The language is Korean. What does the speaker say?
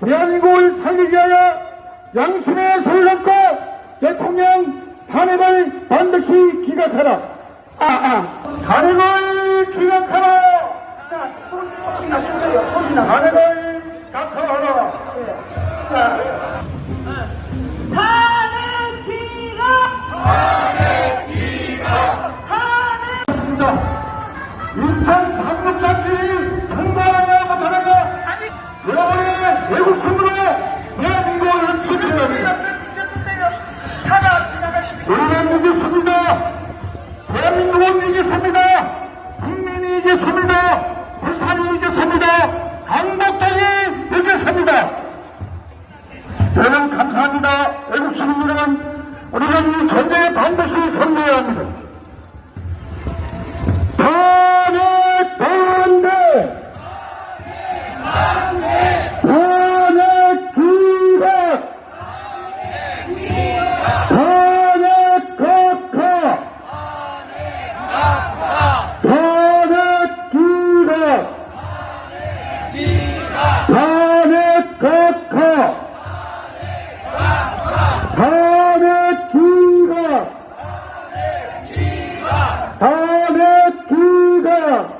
대한민국을 살리기 위하여 양심의 손을 얹고 대통령 탄핵을 반드시 기각하라. 아, 아. 탄핵을 기각하라. 탄핵을 기각하라. 탄핵 기각! 탄핵! 인천 삼국자치 이겼습니다. 여러분 감사합니다. 외국 시민 여러분, 우리는 이 전쟁에 반드시 승리해야 합니다. 学科タネツーガタネツーガタネツーガ